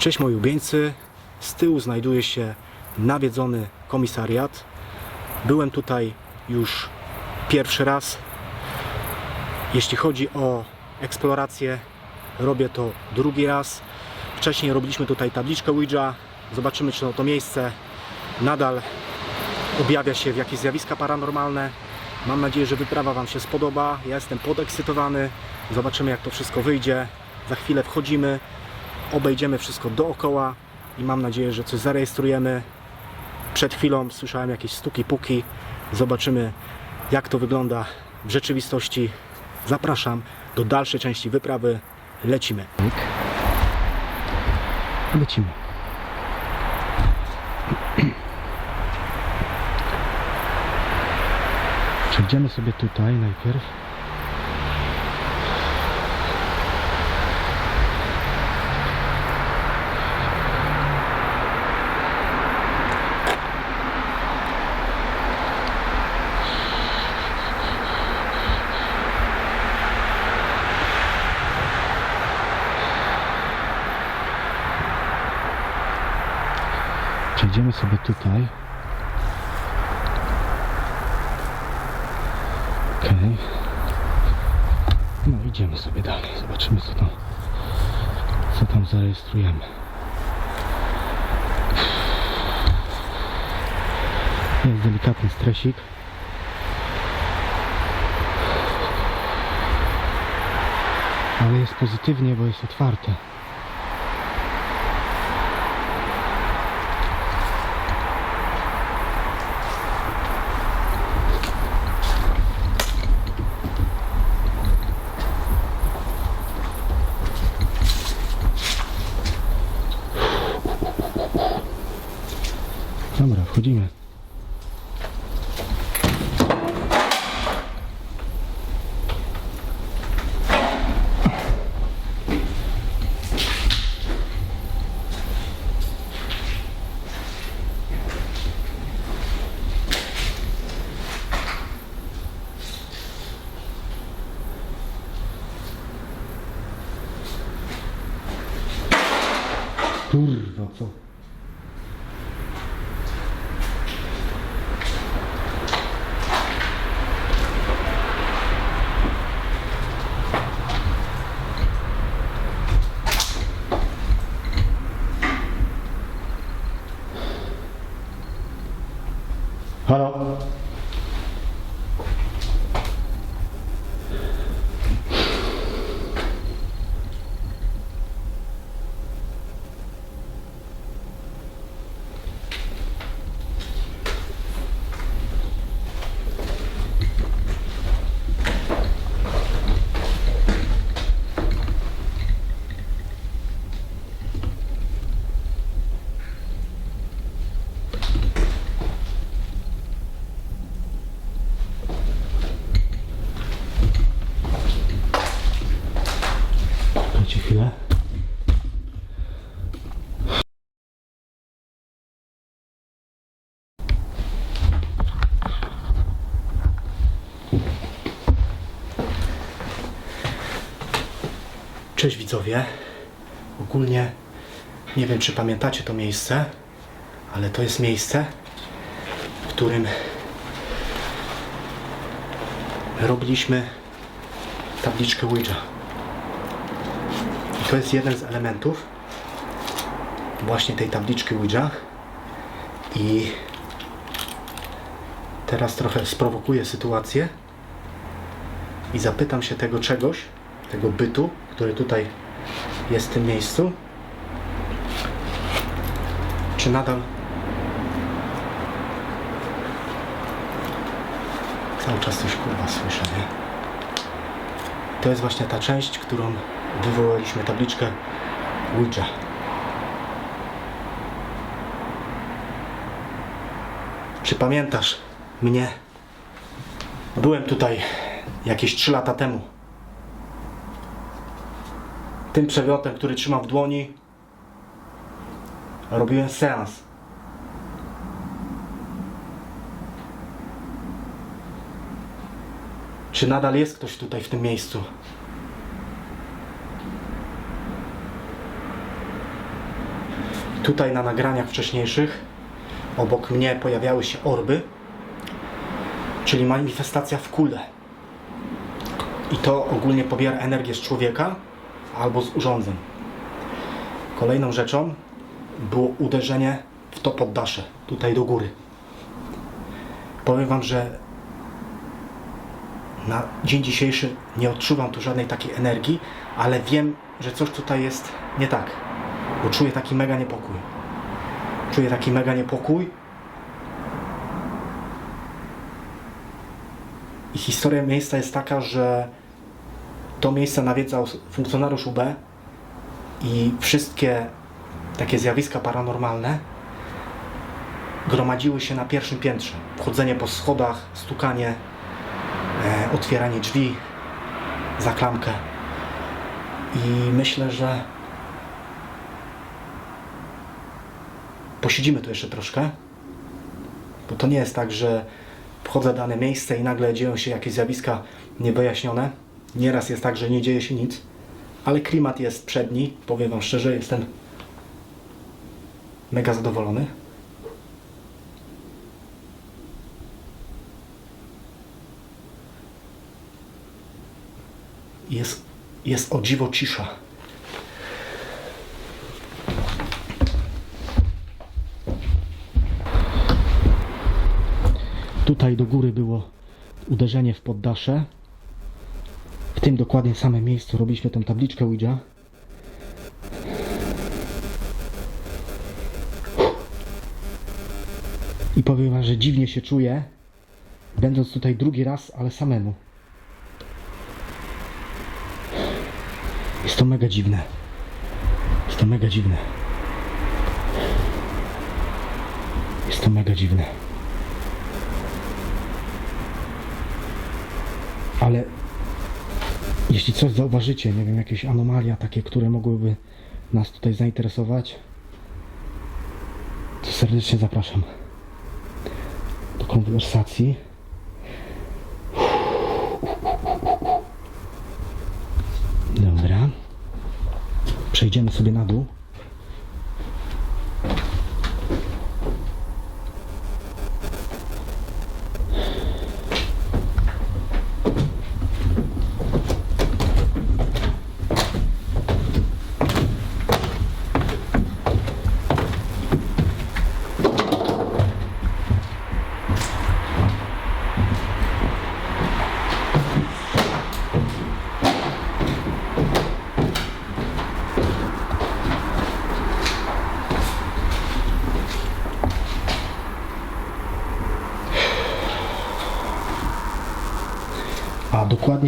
Cześć moi ubieńcy. Z tyłu znajduje się nawiedzony komisariat. Byłem tutaj już pierwszy raz. Jeśli chodzi o eksplorację, robię to drugi raz. Wcześniej robiliśmy tutaj tabliczkę Ouija. Zobaczymy, czy to miejsce nadal objawia się w jakieś zjawiska paranormalne. Mam nadzieję, że wyprawa Wam się spodoba. Ja jestem podekscytowany. Zobaczymy, jak to wszystko wyjdzie. Za chwilę wchodzimy obejdziemy wszystko dookoła i mam nadzieję, że coś zarejestrujemy. Przed chwilą słyszałem jakieś stuki, puki. Zobaczymy, jak to wygląda w rzeczywistości. Zapraszam do dalszej części wyprawy. Lecimy. Lecimy. Przejdziemy sobie tutaj najpierw. Przejdziemy sobie tutaj. Okej. No idziemy sobie dalej. Zobaczymy co tam, co tam zarejestrujemy. Jest delikatny stresik. Ale jest pozytywnie, bo jest otwarte. Dobra, wchodzimy. Kurwa, co? Halo? Czekajcie chwilę. Cześć widzowie. Ogólnie nie wiem czy pamiętacie to miejsce, ale to jest miejsce, w którym robiliśmy tabliczkę Ouija. I to jest jeden z elementów właśnie tej tabliczki Ouija. I Teraz trochę sprowokuję sytuację i zapytam się tego czegoś, tego bytu, który tutaj jest w tym miejscu, czy nadal cały czas coś kurwa słyszę, nie? To jest właśnie ta część, którą wywołaliśmy tabliczkę Ouija. Czy pamiętasz mnie? Byłem tutaj jakieś 3 lata temu. Tym przewiotem, który trzymam w dłoni, robiłem seans. Czy nadal jest ktoś tutaj w tym miejscu? Tutaj na nagraniach wcześniejszych obok mnie pojawiały się orby, czyli manifestacja w kule. I to ogólnie pobiera energię z człowieka albo z urządzeń. Kolejną rzeczą było uderzenie w to poddasze, tutaj do góry. Powiem Wam, że na dzień dzisiejszy nie odczuwam tu żadnej takiej energii, ale wiem, że coś tutaj jest nie tak, bo czuję taki mega niepokój. Czuję taki mega niepokój. I historia miejsca jest taka, że to miejsce nawiedzał funkcjonariusz UB i wszystkie takie zjawiska paranormalne gromadziły się na pierwszym piętrze. Wchodzenie po schodach, stukanie, e, otwieranie drzwi za klamkę. I myślę, że posiedzimy tu jeszcze troszkę, bo to nie jest tak, że wchodzę w dane miejsce i nagle dzieją się jakieś zjawiska niewyjaśnione. Nieraz jest tak, że nie dzieje się nic, ale klimat jest przedni. Powiem Wam szczerze, jestem mega zadowolony. Jest, jest o dziwo cisza. Tutaj do góry było uderzenie w poddasze. W tym dokładnie samym miejscu robiliśmy tą tabliczkę Ouija. I powiem wam, że dziwnie się czuję, będąc tutaj drugi raz, ale samemu. Jest to mega dziwne. Jest to mega dziwne. Jest to mega dziwne. Ale jeśli coś zauważycie, nie wiem, jakieś anomalia takie, które mogłyby nas tutaj zainteresować, to serdecznie zapraszam do konwersacji. Dobra. Przejdziemy sobie na dół.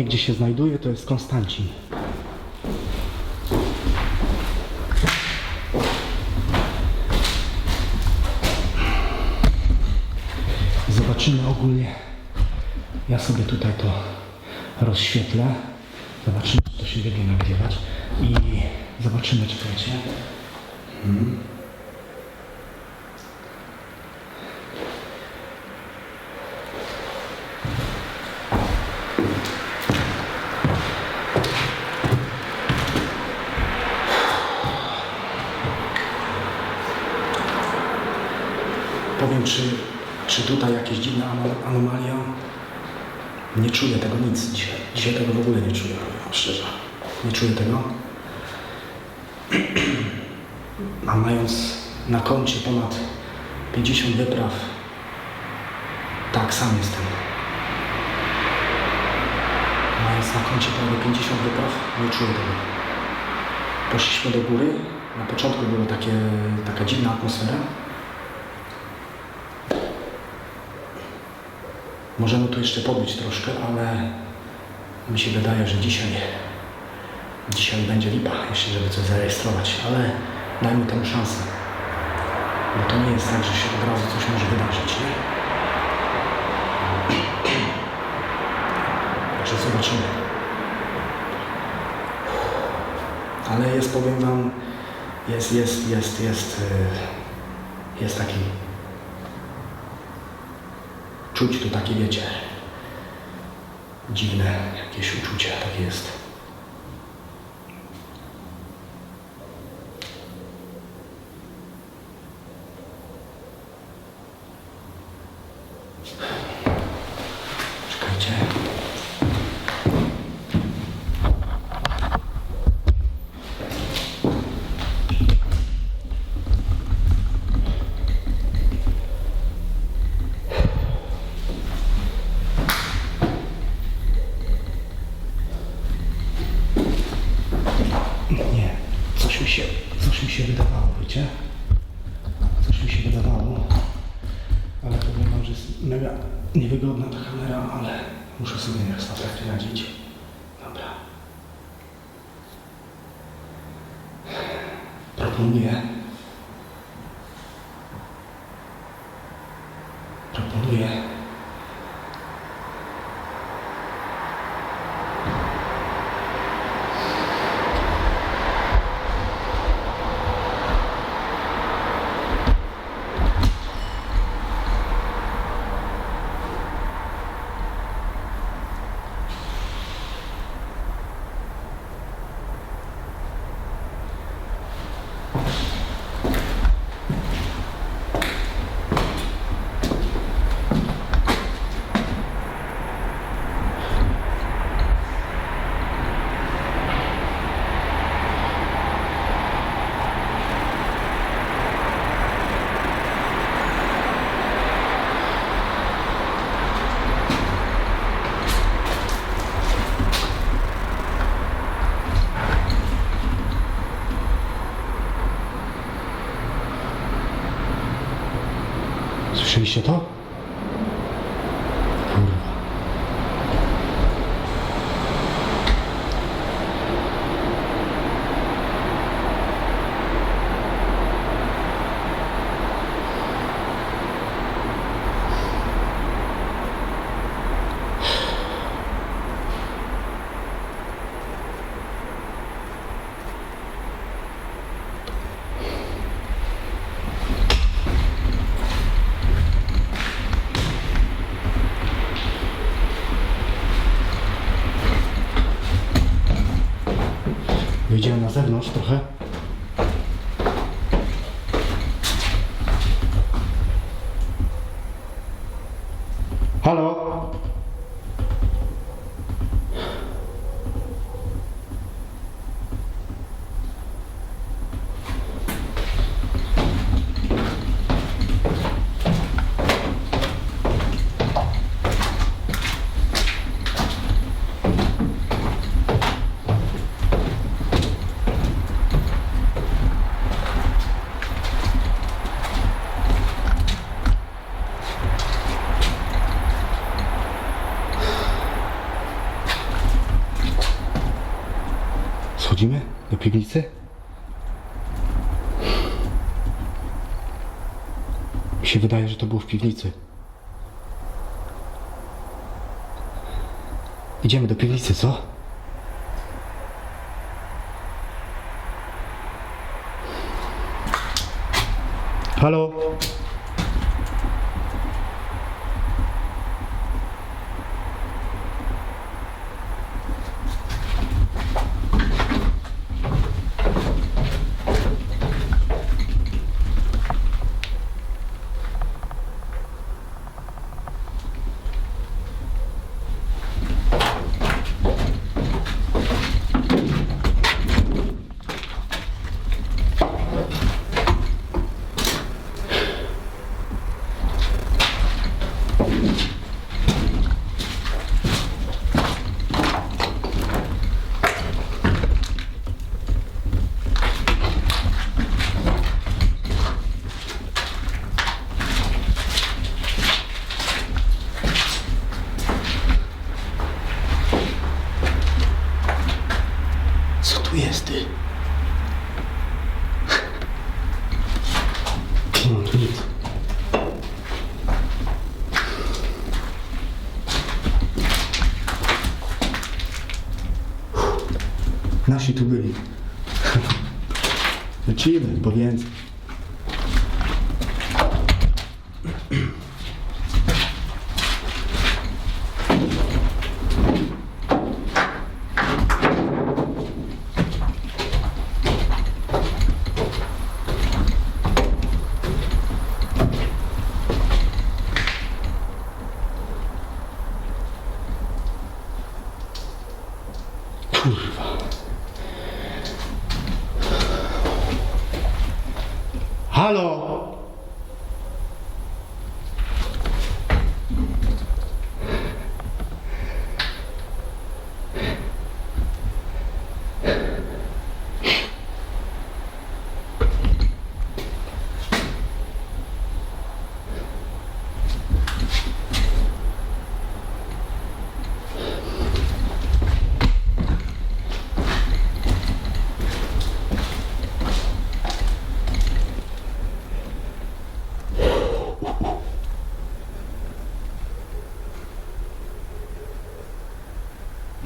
Gdzie się znajduje, to jest Konstancin. Zobaczymy ogólnie. Ja sobie tutaj to rozświetlę. Zobaczymy, czy to się będzie nagrywać. I zobaczymy, czekajcie. Powiem, czy, czy tutaj jakieś dziwne ano- anomalia? Nie czuję tego nic dzisiaj. Dzisiaj tego w ogóle nie czuję, szczerze. Nie czuję tego. A mając na koncie ponad 50 wypraw Tak, sam jestem. Mając na koncie prawie 50 wypraw, nie czuję tego. Poszliśmy do góry. Na początku była taka dziwna atmosfera. Możemy tu jeszcze pobyć troszkę, ale mi się wydaje, że dzisiaj, dzisiaj będzie lipa, jeśli żeby coś zarejestrować, ale dajmy temu szansę. Bo to nie jest tak, że się od razu coś może wydarzyć, nie? Także zobaczymy. Ale jest, powiem Wam, jest, jest, jest, jest, y, jest taki, czuć tu takie, wiecie, dziwne jakieś uczucie, takie jest. 明年 Słyszeliście to? Штрафы? Piwnicy? Mi się wydaje, że to było w piwnicy. Idziemy do piwnicy, co? Halo? Bo.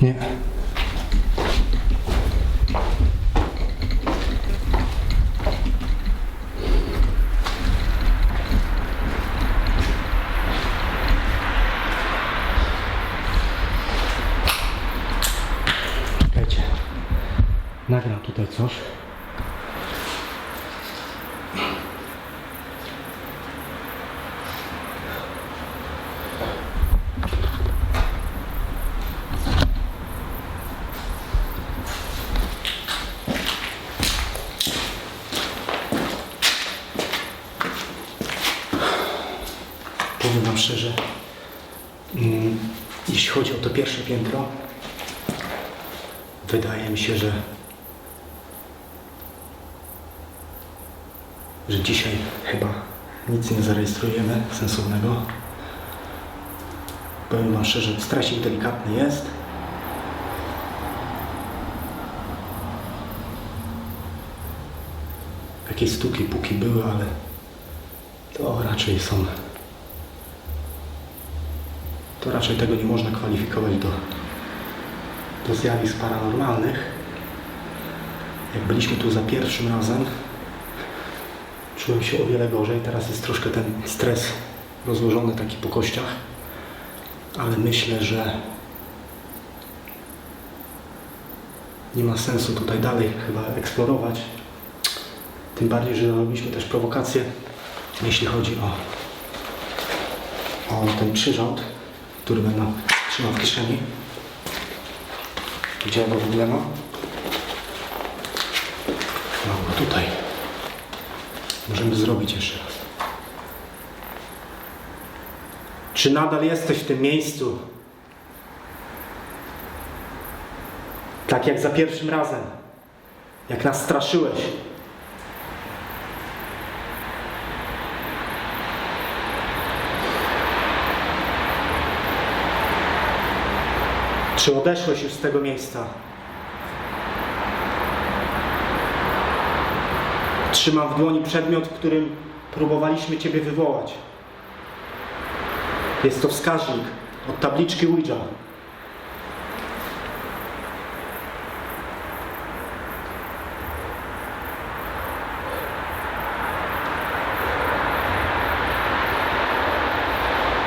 Nie. Jeśli chodzi o to pierwsze piętro, wydaje mi się, że, że dzisiaj chyba nic nie zarejestrujemy sensownego. Powiem Wam szczerze, stresik delikatny jest. Jakieś stuki, puki były, ale to raczej są to raczej tego nie można kwalifikować do, do zjawisk paranormalnych. Jak byliśmy tu za pierwszym razem, czułem się o wiele gorzej. Teraz jest troszkę ten stres rozłożony taki po kościach, ale myślę, że nie ma sensu tutaj dalej chyba eksplorować. Tym bardziej, że robiliśmy też prowokacje, jeśli chodzi o, o ten przyrząd który będę trzymał w kieszeni. Gdzie go w ogóle mam? Mam go tutaj. Możemy zrobić jeszcze raz. Czy nadal jesteś w tym miejscu? Tak jak za pierwszym razem. Jak nas straszyłeś. Czy odeszłeś już z tego miejsca? Trzymam w dłoni przedmiot, którym próbowaliśmy Ciebie wywołać. Jest to wskaźnik od tabliczki Ouija.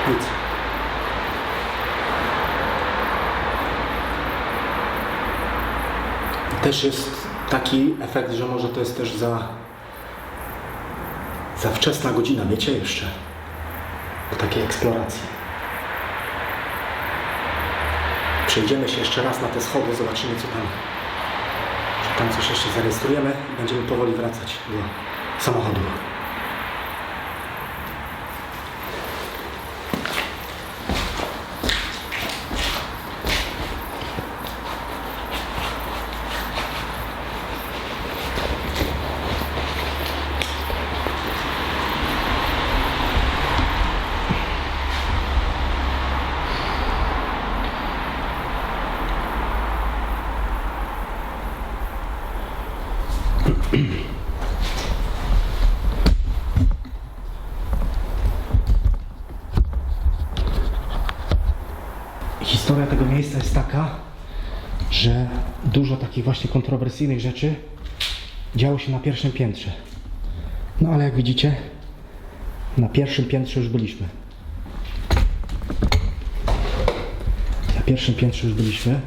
Nic. Też jest taki efekt, że może to jest też za, za wczesna godzina, wiecie jeszcze, po takiej eksploracji. Przejdziemy się jeszcze raz na te schody, zobaczymy co tam, czy tam coś jeszcze zarejestrujemy będziemy powoli wracać do samochodu. Historia tego miejsca jest taka, że dużo takich właśnie kontrowersyjnych rzeczy działo się na pierwszym piętrze. No ale jak widzicie, na pierwszym piętrze już byliśmy. Na pierwszym piętrze już byliśmy.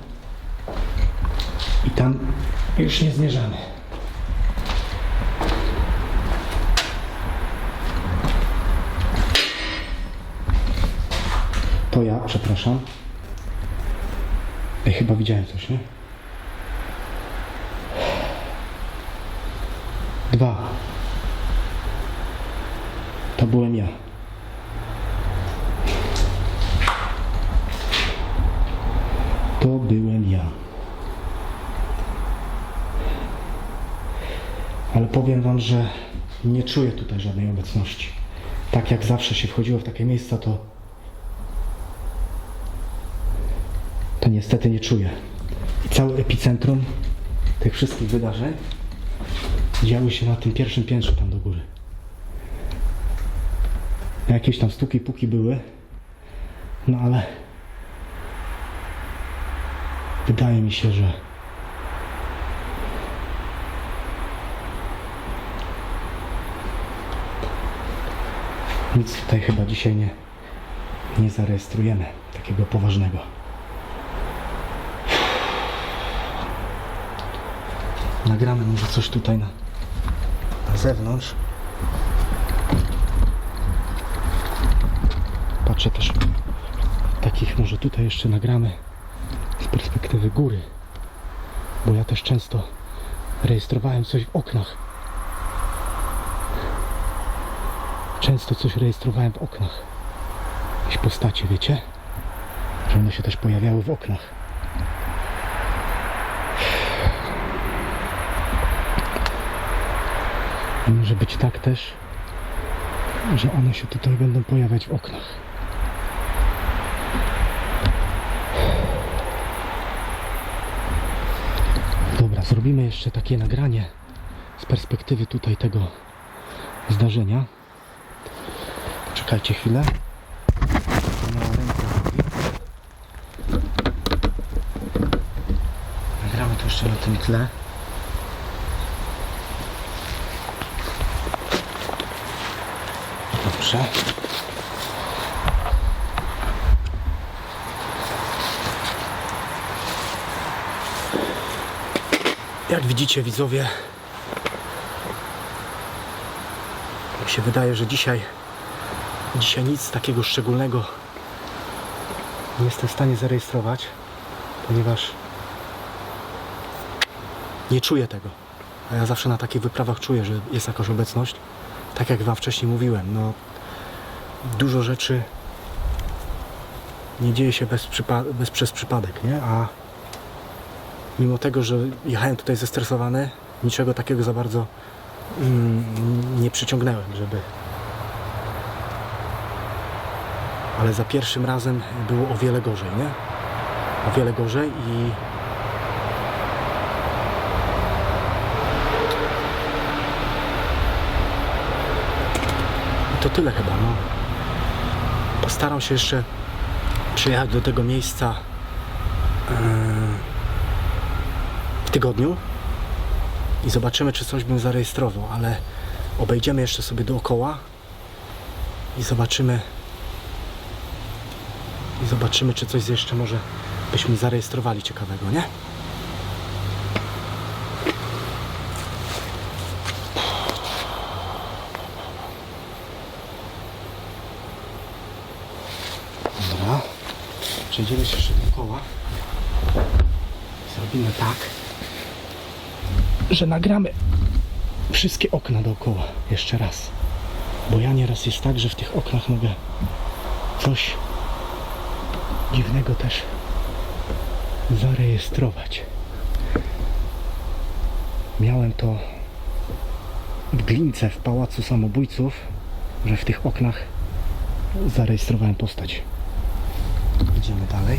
I tam już nie zmierzamy. To ja, przepraszam. Ej, chyba widziałem coś, nie? Dwa. To byłem ja. To byłem ja. Ale powiem wam, że nie czuję tutaj żadnej obecności. Tak jak zawsze się wchodziło w takie miejsca, to niestety nie czuję. I całe epicentrum tych wszystkich wydarzeń działy się na tym pierwszym piętrze tam do góry. Jakieś tam stuki, puki były, no ale wydaje mi się, że nic tutaj chyba dzisiaj nie, nie zarejestrujemy takiego poważnego. Nagramy może coś tutaj na, na zewnątrz. Patrzę też takich może tutaj jeszcze nagramy z perspektywy góry. Bo ja też często rejestrowałem coś w oknach. Często coś rejestrowałem w oknach. Jakieś postacie, wiecie? Że one się też pojawiały w oknach. Może być tak też, że one się tutaj będą pojawiać w oknach. Dobra, zrobimy jeszcze takie nagranie z perspektywy tutaj tego zdarzenia. Czekajcie chwilę. Nagramy to jeszcze na tym tle. Jak widzicie widzowie, mi się wydaje, że dzisiaj, dzisiaj nic takiego szczególnego nie jestem w stanie zarejestrować, ponieważ nie czuję tego. A ja zawsze na takich wyprawach czuję, że jest jakaś obecność. Tak jak Wam wcześniej mówiłem, no dużo rzeczy nie dzieje się bez, przypa- bez przez przypadek, nie? A mimo tego, że jechałem tutaj zestresowany, niczego takiego za bardzo mm, nie przyciągnąłem, żeby. Ale za pierwszym razem było o wiele gorzej, nie? O wiele gorzej i to tyle chyba, no. Postaram się jeszcze przyjechać do tego miejsca e, w tygodniu i zobaczymy, czy coś bym zarejestrował, ale obejdziemy jeszcze sobie dookoła i zobaczymy i zobaczymy, czy coś jeszcze może byśmy zarejestrowali ciekawego, nie? Dobra. Przejdziemy się jeszcze dookoła. Zrobimy tak, że nagramy wszystkie okna dookoła jeszcze raz. Bo ja nieraz jest tak, że w tych oknach mogę coś dziwnego też zarejestrować. Miałem to w Glince w Pałacu Samobójców, że w tych oknach zarejestrowałem postać. Idziemy dalej.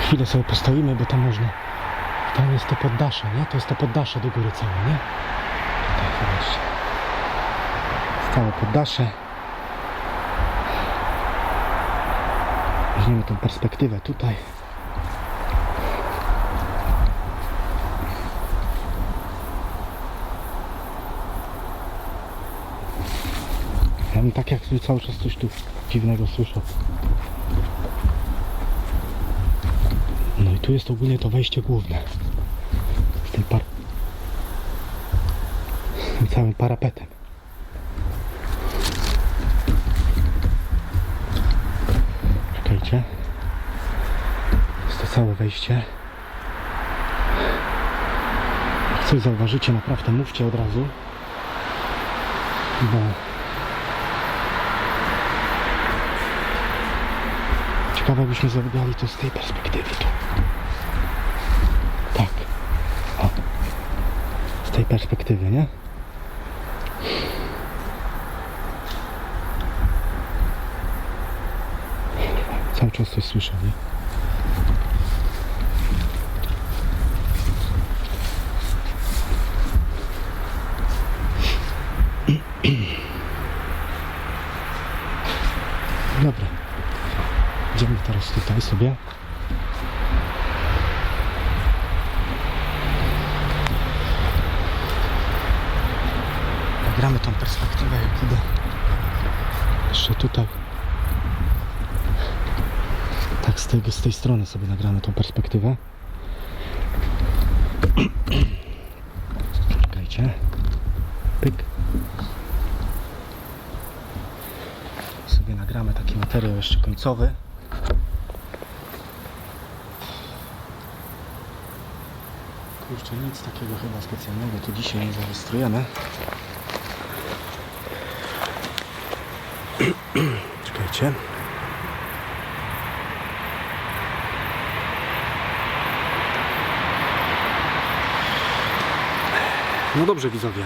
Chwilę sobie postoimy, bo tam można. Tam jest to poddasze, nie? To jest to poddasze do góry całe, nie? Tutaj właśnie. Całe poddasze. Weźmiemy tą perspektywę tutaj. Ja bym tak jak cały czas coś tu dziwnego słyszał. No i tu jest ogólnie to wejście główne. Z tym par... z całym parapetem. Czekajcie. Jest to całe wejście. Jak coś zauważycie, naprawdę mówcie od razu. Bo Ciekawe jakbyśmy zawygali to z tej perspektywy tu. Tak. O. Z tej perspektywy, nie? Cały czas coś słyszę, nie? Dobra. Idziemy teraz tutaj sobie. Nagramy tą perspektywę jak idę. Jeszcze tutaj. Tak z tej, z tej strony sobie nagramy tą perspektywę. Czekajcie. Pyk. Sobie nagramy taki materiał jeszcze końcowy. Kurczę, nic takiego chyba specjalnego tu dzisiaj nie zarejestrujemy. Czekajcie. No dobrze widzowie.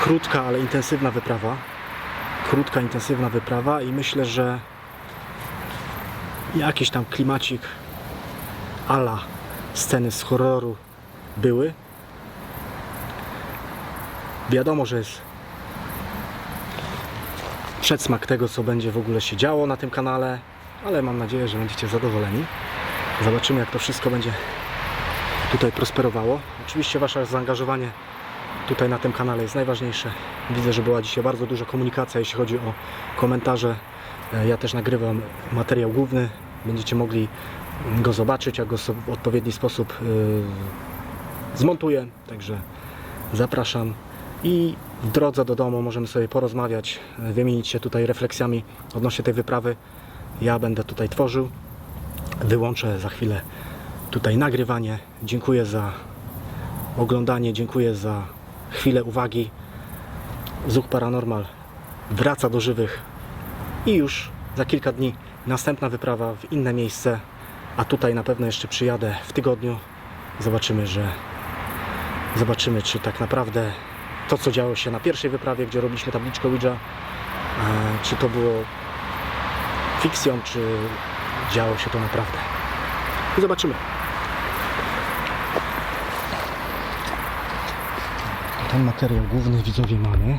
Krótka, ale intensywna wyprawa. Krótka, intensywna wyprawa i myślę, że jakiś tam klimacik ala sceny z horroru były. Wiadomo, że jest przedsmak tego, co będzie w ogóle się działo na tym kanale, ale mam nadzieję, że będziecie zadowoleni. Zobaczymy, jak to wszystko będzie tutaj prosperowało. Oczywiście Wasze zaangażowanie tutaj na tym kanale jest najważniejsze. Widzę, że była dzisiaj bardzo duża komunikacja, jeśli chodzi o komentarze. E, Ja też nagrywam materiał główny. Będziecie mogli go zobaczyć, jak go w odpowiedni sposób e, zmontuję. Także zapraszam. I w drodze do domu możemy sobie porozmawiać, e, wymienić się tutaj refleksjami odnośnie tej wyprawy. Ja będę tutaj tworzył. Wyłączę za chwilę tutaj nagrywanie. Dziękuję za oglądanie, dziękuję za chwilę uwagi. Zuch Paranormal wraca do żywych i już za kilka dni następna wyprawa w inne miejsce, a tutaj na pewno jeszcze przyjadę w tygodniu. Zobaczymy, że zobaczymy, czy tak naprawdę to, co działo się na pierwszej wyprawie, gdzie robiliśmy tabliczkę Ouija, e, czy to było fikcją, czy działo się to naprawdę. I zobaczymy. Ten materiał główny widzowie mamy.